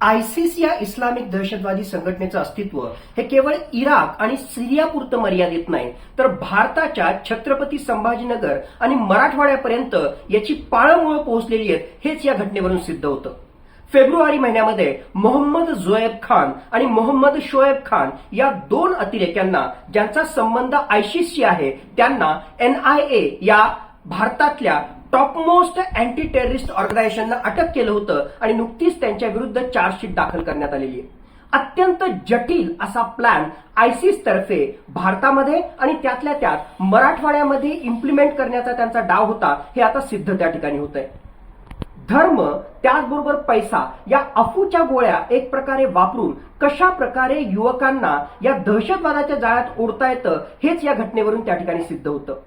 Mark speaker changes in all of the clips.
Speaker 1: ISIS या Islamic दहशतवादी संघटनेचं अस्तित्व हे केवळ इराक आणि सिरियापुरतं मर्यादित नाही तर भारताच्या छत्रपती संभाजीनगर आणि मराठवाड्यापर्यंत याची पाळंमुळं पोहोचलेली आहेत हेच या घटनेवरून सिद्ध होतं. फेब्रुवारी महिन्यामध्ये मोहम्मद जोएब खान आणि मोहम्मद शोएब खान या दोन अतिरेक्यांना ज्यांचा संबंध आयसिसशी आहे त्यांना एनआयए या भारतातल्या टॉपमोस्ट अँटी टेररिस्ट ऑर्गनायझेशनला अटक केलं होतं आणि नुकतीच त्यांच्या विरुद्ध चार्जशीट दाखल करण्यात आलेली आहे. अत्यंत जटिल असा प्लॅन आयसीस तर्फे भारतामध्ये आणि त्यातल्या त्यात मराठवाड्यामध्ये इम्प्लिमेंट करण्याचा त्यांचा डाव होता हे आता सिद्ध त्या ठिकाणी होत आहे धर्म त्याचबरोबर पैसा या अफूच्या गोळ्या एक प्रकारे वापरून कशा प्रकारे युवकांना या दहशतवादाच्या जाळ्यात ओढता येतं हेच या घटनेवरून त्या ठिकाणी सिद्ध होतं.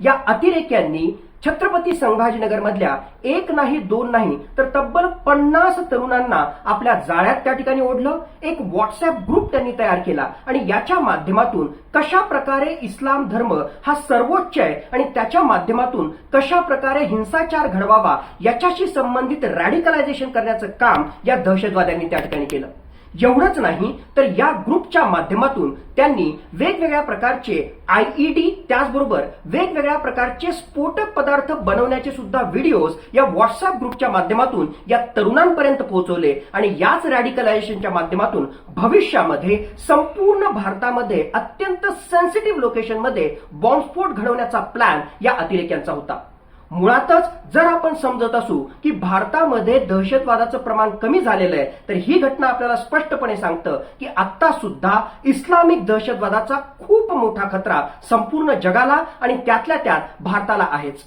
Speaker 1: या अतिरेक्यांनी छत्रपती संभाजीनगरमधल्या एक नाही दोन नाही तर तब्बल पन्नास तरुणांना आपल्या जाळ्यात त्या ठिकाणी ओढलं. एक व्हॉट्सअप ग्रुप त्यांनी तयार केला आणि याच्या माध्यमातून कशा प्रकारे इस्लाम धर्म हा सर्वोच्च आहे आणि त्याच्या माध्यमातून कशा प्रकारे हिंसाचार घडवावा याच्याशी संबंधित रॅडिकलायझेशन करण्याचं काम या दहशतवाद्यांनी त्या ठिकाणी केलं. एवढंच नाही तर या ग्रुपच्या माध्यमातून त्यांनी वेगवेगळ्या प्रकारचे आयईडी त्याचबरोबर वेगवेगळ्या प्रकारचे स्फोटक पदार्थ बनवण्याचे सुद्धा व्हिडिओज या व्हॉट्सअप ग्रुपच्या माध्यमातून या तरुणांपर्यंत पोहोचवले आणि याच रॅडिकलायझेशनच्या माध्यमातून भविष्यामध्ये संपूर्ण भारतामध्ये अत्यंत सेन्सिटिव्ह लोकेशनमध्ये बॉम्बस्फोट घडवण्याचा प्लॅन या अतिरेक्यांचा होता. मुळातच जर आपण समजत असू की भारतामध्ये दहशतवादाचं प्रमाण कमी झालेलं आहे तर ही घटना आपल्याला स्पष्टपणे सांगतं की आता सुद्धा इस्लामिक दहशतवादाचा खूप मोठा खतरा संपूर्ण जगाला आणि त्यातल्या त्यात भारताला आहेच.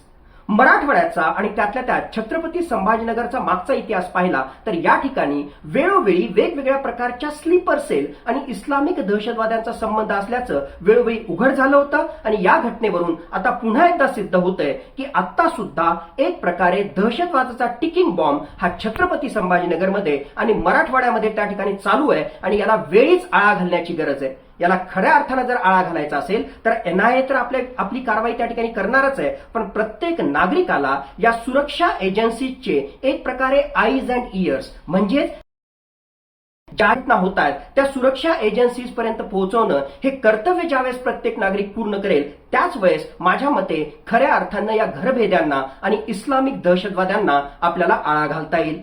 Speaker 1: मराठवाड्याचा आणि त्यातल्या त्यात छत्रपती संभाजीनगरचा मागचा इतिहास पाहिला तर या ठिकाणी वेळोवेळी वेगवेगळ्या प्रकारच्या स्लीपर सेल आणि इस्लामिक दहशतवाद्यांचा संबंध असल्याचं वेळोवेळी उघड झालं होतं. आणि या घटनेवरून आता पुन्हा एकदा सिद्ध होत आहे की आता सुद्धा एक प्रकारे दहशतवादाचा टिकिंग बॉम्ब हा छत्रपती संभाजीनगरमध्ये आणि मराठवाड्यामध्ये त्या ठिकाणी चालू आहे आणि याला वेळीच आळा घालण्याची गरज आहे. याला खऱ्या अर्थानं जर आळा घालायचा असेल तर एनआयए तर आपल्या आपली कारवाई त्या ठिकाणी करणारच आहे. पण प्रत्येक नागरिकाला या सुरक्षा एजन्सीजचे एक प्रकारे आईज अँड इयर्स म्हणजेच ज्या होत आहेत. त्या सुरक्षा एजन्सीज पर्यंत पोहोचवणं हे कर्तव्य ज्यावेळेस प्रत्येक नागरिक पूर्ण करेल त्याच वेळेस माझ्या मते खऱ्या अर्थानं या घरभेद्यांना आणि इस्लामिक दहशतवाद्यांना आपल्याला आळा घालता येईल.